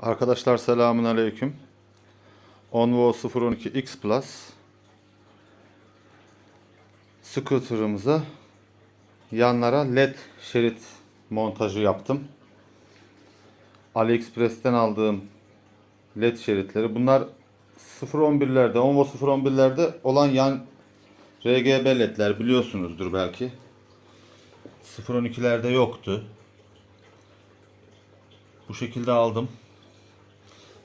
Arkadaşlar selamun aleyküm. Onvo 012 X Plus scooter'ımıza yanlara led şerit montajı yaptım. AliExpress'ten aldığım led şeritleri. Bunlar 011'lerde, Onvo 011'lerde olan yan RGB ledler biliyorsunuzdur belki. 012'lerde yoktu. Bu şekilde aldım.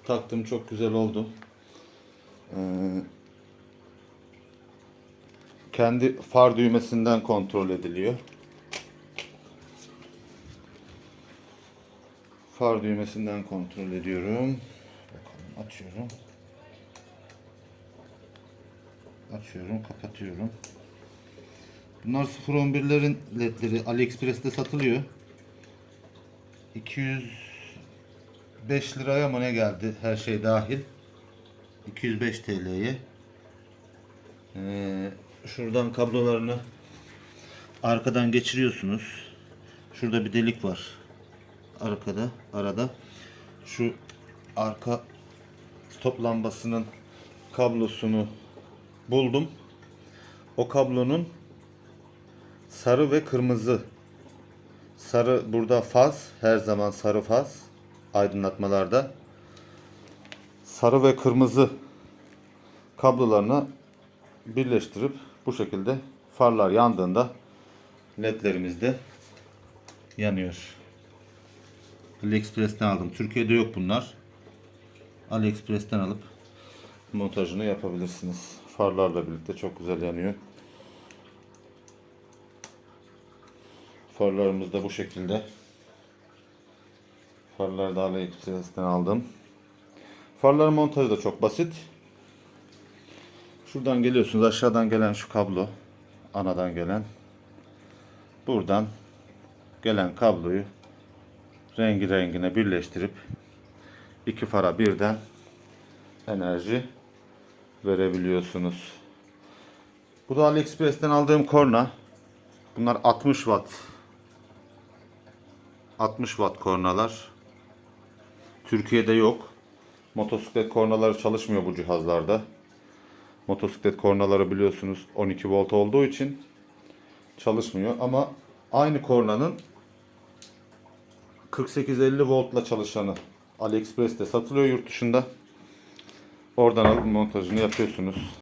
Taktım çok güzel oldu. Ee, kendi far düğmesinden kontrol ediliyor. Far düğmesinden kontrol ediyorum. Bakalım açıyorum. Açıyorum, kapatıyorum. Bunlar 011'lerin ledleri AliExpress'te satılıyor. 200 5 liraya mı ne geldi her şey dahil? 205 TL'ye ee, şuradan kablolarını arkadan geçiriyorsunuz. Şurada bir delik var. Arkada arada. Şu arka stop lambasının kablosunu buldum. O kablonun sarı ve kırmızı. Sarı burada faz her zaman sarı faz aydınlatmalarda sarı ve kırmızı kablolarını birleştirip bu şekilde farlar yandığında ledlerimiz de yanıyor. AliExpress'ten aldım. Türkiye'de yok bunlar. AliExpress'ten alıp montajını yapabilirsiniz. Farlarla birlikte çok güzel yanıyor. Farlarımız da bu şekilde. Farları da AliExpress'ten aldım. Farların montajı da çok basit. Şuradan geliyorsunuz. Aşağıdan gelen şu kablo. Anadan gelen. Buradan gelen kabloyu rengi rengine birleştirip iki fara birden enerji verebiliyorsunuz. Bu da AliExpress'ten aldığım korna. Bunlar 60 watt. 60 watt kornalar. Türkiye'de yok. Motosiklet kornaları çalışmıyor bu cihazlarda. Motosiklet kornaları biliyorsunuz 12 volt olduğu için çalışmıyor ama aynı kornanın 48-50 voltla çalışanı AliExpress'te satılıyor yurt dışında. Oradan alıp montajını yapıyorsunuz.